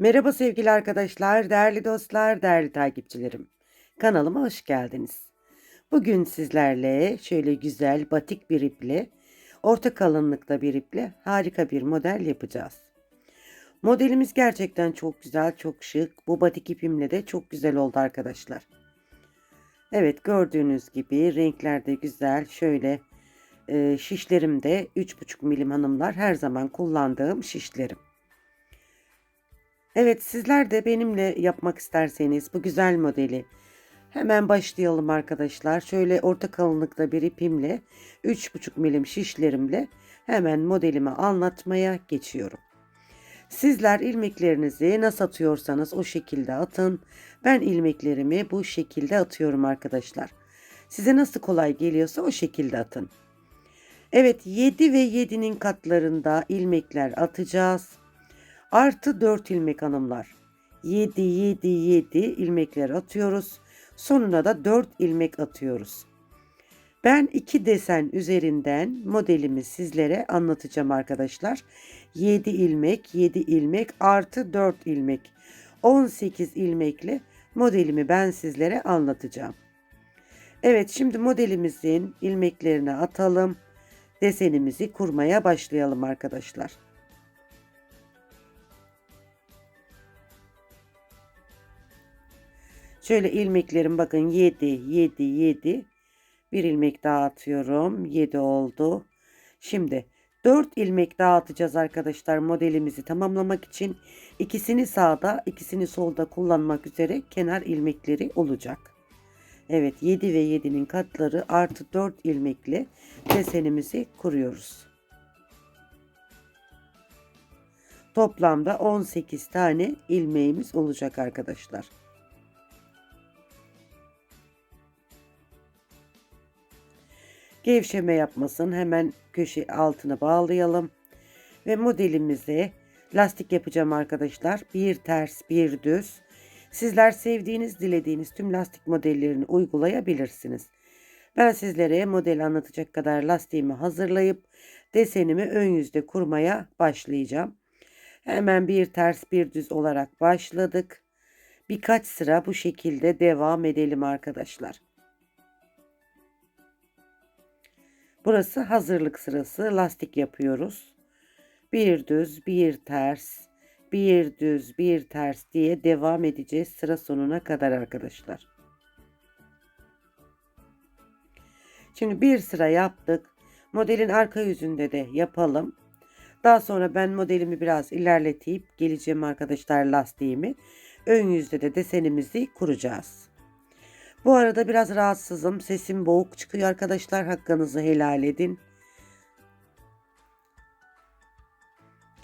Merhaba sevgili arkadaşlar, değerli dostlar, değerli takipçilerim. Kanalıma hoş geldiniz. Bugün sizlerle şöyle güzel batik bir iple, orta kalınlıkta bir iple harika bir model yapacağız. Modelimiz gerçekten çok güzel, çok şık. Bu batik ipimle de çok güzel oldu arkadaşlar. Evet gördüğünüz gibi renkler de güzel. Şöyle e, şişlerim de 3,5 milim hanımlar her zaman kullandığım şişlerim. Evet sizler de benimle yapmak isterseniz bu güzel modeli hemen başlayalım arkadaşlar. Şöyle orta kalınlıkta bir ipimle 3,5 milim şişlerimle hemen modelimi anlatmaya geçiyorum. Sizler ilmeklerinizi nasıl atıyorsanız o şekilde atın. Ben ilmeklerimi bu şekilde atıyorum arkadaşlar. Size nasıl kolay geliyorsa o şekilde atın. Evet 7 ve 7'nin katlarında ilmekler atacağız. Artı 4 ilmek hanımlar. 7 7 7 ilmekler atıyoruz. Sonuna da 4 ilmek atıyoruz. Ben iki desen üzerinden modelimi sizlere anlatacağım arkadaşlar. 7 ilmek, 7 ilmek artı 4 ilmek. 18 ilmekli modelimi ben sizlere anlatacağım. Evet şimdi modelimizin ilmeklerini atalım. Desenimizi kurmaya başlayalım arkadaşlar. Şöyle ilmeklerim bakın 7 7 7 bir ilmek daha atıyorum 7 oldu. Şimdi 4 ilmek daha atacağız arkadaşlar modelimizi tamamlamak için. ikisini sağda ikisini solda kullanmak üzere kenar ilmekleri olacak. Evet 7 ve 7'nin katları artı 4 ilmekle desenimizi kuruyoruz. Toplamda 18 tane ilmeğimiz olacak arkadaşlar. Gevşeme yapmasın. Hemen köşe altına bağlayalım. Ve modelimize lastik yapacağım arkadaşlar. Bir ters bir düz. Sizler sevdiğiniz dilediğiniz tüm lastik modellerini uygulayabilirsiniz. Ben sizlere model anlatacak kadar lastiğimi hazırlayıp desenimi ön yüzde kurmaya başlayacağım. Hemen bir ters bir düz olarak başladık. Birkaç sıra bu şekilde devam edelim arkadaşlar. Burası hazırlık sırası. Lastik yapıyoruz. Bir düz, bir ters, bir düz, bir ters diye devam edeceğiz sıra sonuna kadar arkadaşlar. Şimdi bir sıra yaptık. Modelin arka yüzünde de yapalım. Daha sonra ben modelimi biraz ilerletip geleceğim arkadaşlar lastiğimi. Ön yüzde de desenimizi kuracağız. Bu arada biraz rahatsızım. Sesim boğuk çıkıyor arkadaşlar. Hakkınızı helal edin.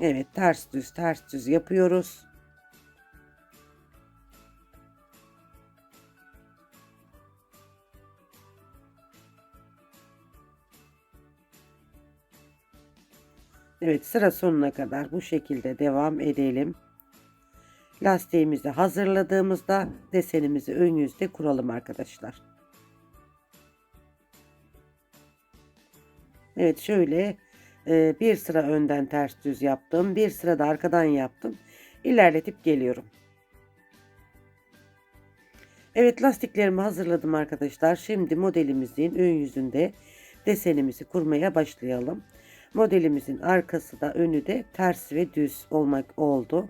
Evet ters düz ters düz yapıyoruz. Evet sıra sonuna kadar bu şekilde devam edelim. Lastiğimizi hazırladığımızda desenimizi ön yüzde kuralım arkadaşlar. Evet şöyle e, bir sıra önden ters düz yaptım. Bir sıra da arkadan yaptım. İlerletip geliyorum. Evet lastiklerimi hazırladım arkadaşlar. Şimdi modelimizin ön yüzünde desenimizi kurmaya başlayalım. Modelimizin arkası da önü de ters ve düz olmak oldu.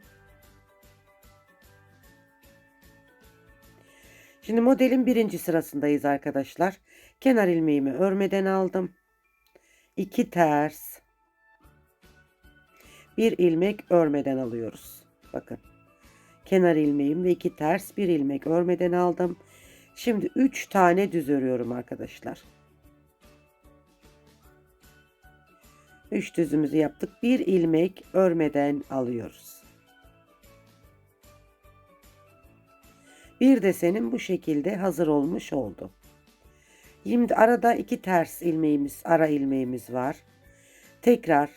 Şimdi modelin birinci sırasındayız arkadaşlar. Kenar ilmeğimi örmeden aldım. 2 ters. Bir ilmek örmeden alıyoruz. Bakın. Kenar ilmeğim ve 2 ters bir ilmek örmeden aldım. Şimdi 3 tane düz örüyorum arkadaşlar. 3 düzümüzü yaptık. Bir ilmek örmeden alıyoruz. Bir desenim bu şekilde hazır olmuş oldu. Şimdi arada iki ters ilmeğimiz, ara ilmeğimiz var. Tekrar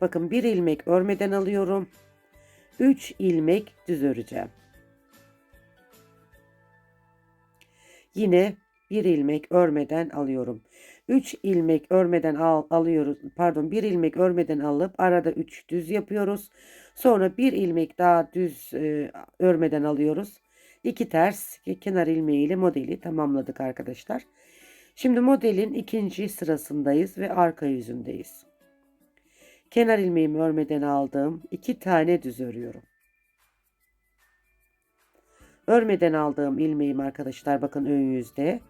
bakın bir ilmek örmeden alıyorum. 3 ilmek düz öreceğim. Yine bir ilmek örmeden alıyorum. 3 ilmek örmeden al, alıyoruz. Pardon, bir ilmek örmeden alıp arada 3 düz yapıyoruz. Sonra bir ilmek daha düz e, örmeden alıyoruz. 2 ters kenar ilmeği ile modeli tamamladık arkadaşlar. Şimdi modelin ikinci sırasındayız ve arka yüzündeyiz. Kenar ilmeğimi örmeden aldım. 2 tane düz örüyorum. Örmeden aldığım ilmeğim arkadaşlar bakın ön yüzde.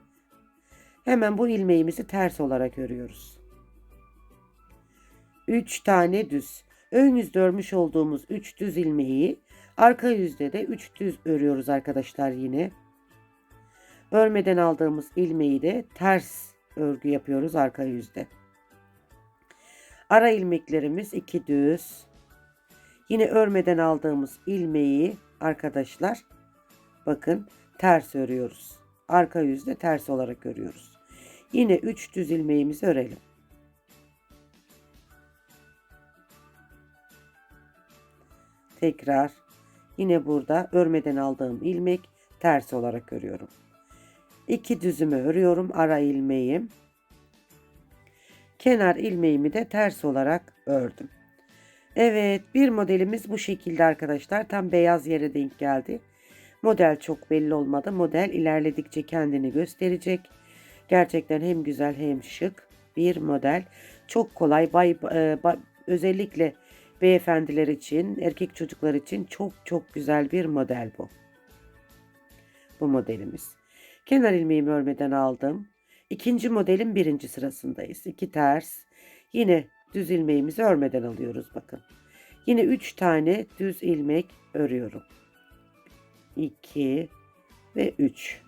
Hemen bu ilmeğimizi ters olarak örüyoruz. 3 tane düz. Ön yüzde örmüş olduğumuz 3 düz ilmeği arka yüzde de 3 düz örüyoruz arkadaşlar yine. Örmeden aldığımız ilmeği de ters örgü yapıyoruz arka yüzde. Ara ilmeklerimiz 2 düz. Yine örmeden aldığımız ilmeği arkadaşlar bakın ters örüyoruz. Arka yüzde ters olarak örüyoruz. Yine 3 düz ilmeğimizi örelim. Tekrar yine burada örmeden aldığım ilmek ters olarak örüyorum. 2 düzümü örüyorum ara ilmeğim. Kenar ilmeğimi de ters olarak ördüm. Evet bir modelimiz bu şekilde arkadaşlar. Tam beyaz yere denk geldi. Model çok belli olmadı. Model ilerledikçe kendini gösterecek. Gerçekten hem güzel hem şık bir model. Çok kolay. Bay, e, bay, özellikle beyefendiler için, erkek çocuklar için çok çok güzel bir model bu. Bu modelimiz. Kenar ilmeğimi örmeden aldım. İkinci modelin birinci sırasındayız. İki ters. Yine düz ilmeğimizi örmeden alıyoruz bakın. Yine üç tane düz ilmek örüyorum. 2 ve 3.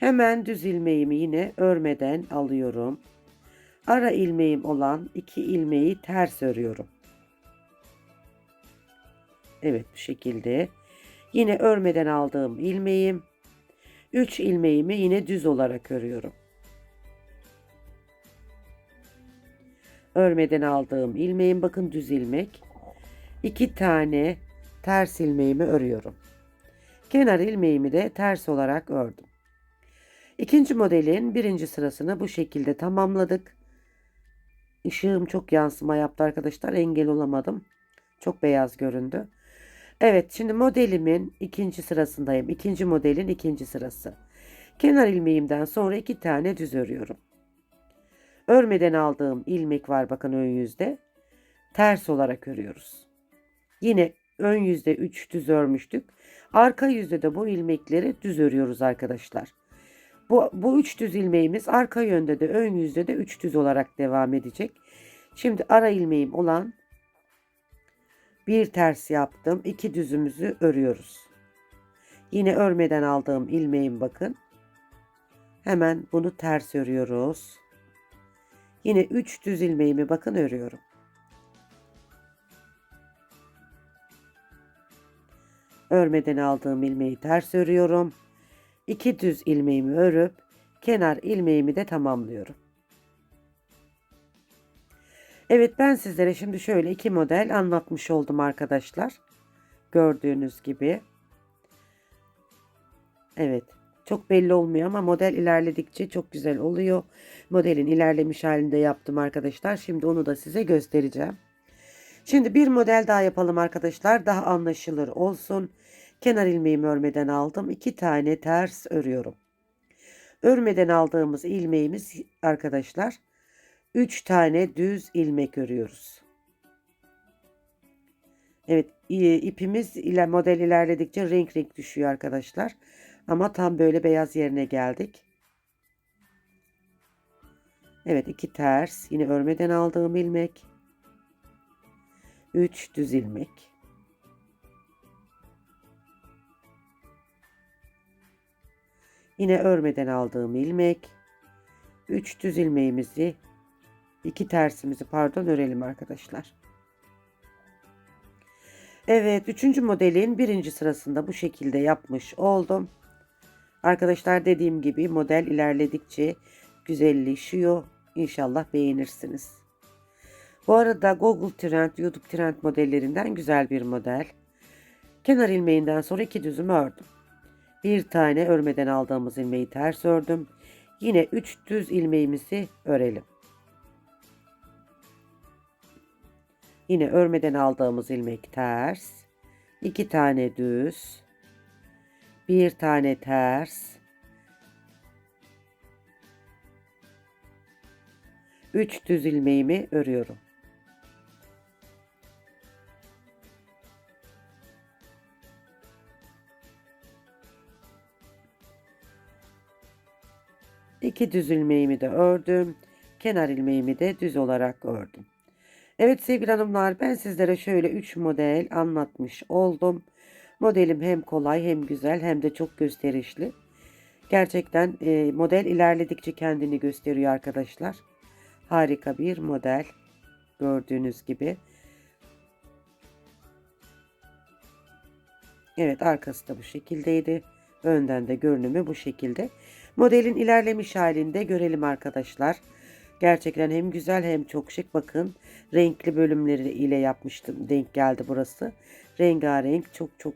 Hemen düz ilmeğimi yine örmeden alıyorum. Ara ilmeğim olan iki ilmeği ters örüyorum. Evet bu şekilde. Yine örmeden aldığım ilmeğim. 3 ilmeğimi yine düz olarak örüyorum. Örmeden aldığım ilmeğim bakın düz ilmek. 2 tane ters ilmeğimi örüyorum. Kenar ilmeğimi de ters olarak ördüm. İkinci modelin birinci sırasını bu şekilde tamamladık. Işığım çok yansıma yaptı arkadaşlar. Engel olamadım. Çok beyaz göründü. Evet şimdi modelimin ikinci sırasındayım. İkinci modelin ikinci sırası. Kenar ilmeğimden sonra iki tane düz örüyorum. Örmeden aldığım ilmek var bakın ön yüzde. Ters olarak örüyoruz. Yine ön yüzde 3 düz örmüştük. Arka yüzde de bu ilmekleri düz örüyoruz arkadaşlar. Bu, bu üç düz ilmeğimiz arka yönde de ön yüzde de üç düz olarak devam edecek. Şimdi ara ilmeğim olan bir ters yaptım. iki düzümüzü örüyoruz. Yine örmeden aldığım ilmeğim bakın. Hemen bunu ters örüyoruz. Yine 3 düz ilmeğimi bakın örüyorum. Örmeden aldığım ilmeği ters örüyorum. 2 düz ilmeğimi örüp kenar ilmeğimi de tamamlıyorum. Evet ben sizlere şimdi şöyle iki model anlatmış oldum arkadaşlar. Gördüğünüz gibi. Evet. Çok belli olmuyor ama model ilerledikçe çok güzel oluyor. Modelin ilerlemiş halinde yaptım arkadaşlar. Şimdi onu da size göstereceğim. Şimdi bir model daha yapalım arkadaşlar. Daha anlaşılır olsun. Kenar ilmeğimi örmeden aldım. İki tane ters örüyorum. Örmeden aldığımız ilmeğimiz arkadaşlar 3 tane düz ilmek örüyoruz. Evet ipimiz ile model ilerledikçe renk renk düşüyor arkadaşlar. Ama tam böyle beyaz yerine geldik. Evet iki ters yine örmeden aldığım ilmek. 3 düz ilmek. Yine örmeden aldığım ilmek. 3 düz ilmeğimizi iki tersimizi pardon örelim arkadaşlar. Evet üçüncü modelin birinci sırasında bu şekilde yapmış oldum. Arkadaşlar dediğim gibi model ilerledikçe güzelleşiyor. İnşallah beğenirsiniz. Bu arada Google Trend, YouTube Trend modellerinden güzel bir model. Kenar ilmeğinden sonra iki düzüm ördüm. Bir tane örmeden aldığımız ilmeği ters ördüm. Yine 3 düz ilmeğimizi örelim. Yine örmeden aldığımız ilmek ters. 2 tane düz. Bir tane ters. 3 düz ilmeğimi örüyorum. İki düz ilmeğimi de ördüm. Kenar ilmeğimi de düz olarak ördüm. Evet sevgili hanımlar ben sizlere şöyle 3 model anlatmış oldum. Modelim hem kolay hem güzel hem de çok gösterişli. Gerçekten e, model ilerledikçe kendini gösteriyor arkadaşlar. Harika bir model gördüğünüz gibi. Evet arkası da bu şekildeydi. Önden de görünümü bu şekilde. Modelin ilerlemiş halinde görelim arkadaşlar. Gerçekten hem güzel hem çok şık. Bakın renkli bölümleri ile yapmıştım. Denk geldi burası. Rengarenk çok çok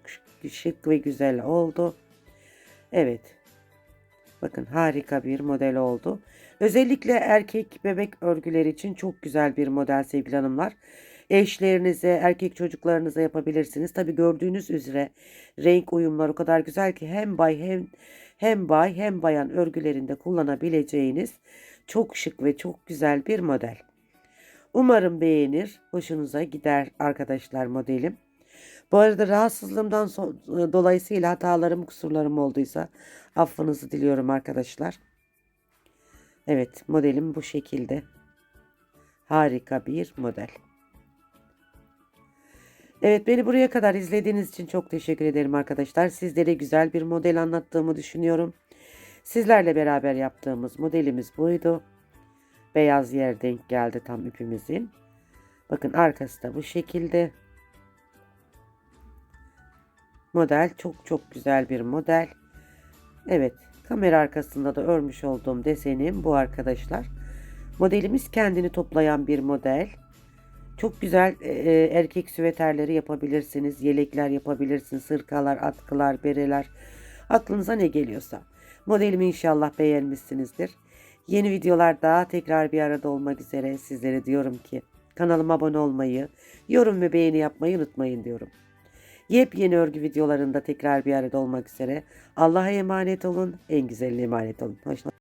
şık ve güzel oldu. Evet. Bakın harika bir model oldu. Özellikle erkek bebek örgüleri için çok güzel bir model sevgili hanımlar. Eşlerinize, erkek çocuklarınıza yapabilirsiniz. Tabi gördüğünüz üzere renk uyumları o kadar güzel ki hem bay hem hem bay hem bayan örgülerinde kullanabileceğiniz çok şık ve çok güzel bir model. Umarım beğenir, hoşunuza gider arkadaşlar modelim. Bu arada rahatsızlığımdan so- dolayısıyla hatalarım, kusurlarım olduysa affınızı diliyorum arkadaşlar. Evet, modelim bu şekilde. Harika bir model. Evet beni buraya kadar izlediğiniz için çok teşekkür ederim arkadaşlar. Sizlere güzel bir model anlattığımı düşünüyorum. Sizlerle beraber yaptığımız modelimiz buydu. Beyaz yer denk geldi tam ipimizin. Bakın arkası da bu şekilde. Model çok çok güzel bir model. Evet kamera arkasında da örmüş olduğum desenim bu arkadaşlar. Modelimiz kendini toplayan bir model. Çok güzel e, e, erkek süveterleri yapabilirsiniz. Yelekler yapabilirsiniz. Sırkalar, atkılar, bereler. Aklınıza ne geliyorsa. Modelimi inşallah beğenmişsinizdir. Yeni videolarda tekrar bir arada olmak üzere sizlere diyorum ki kanalıma abone olmayı, yorum ve beğeni yapmayı unutmayın diyorum. Yepyeni örgü videolarında tekrar bir arada olmak üzere. Allah'a emanet olun, en güzeline emanet olun. Hoşçakalın.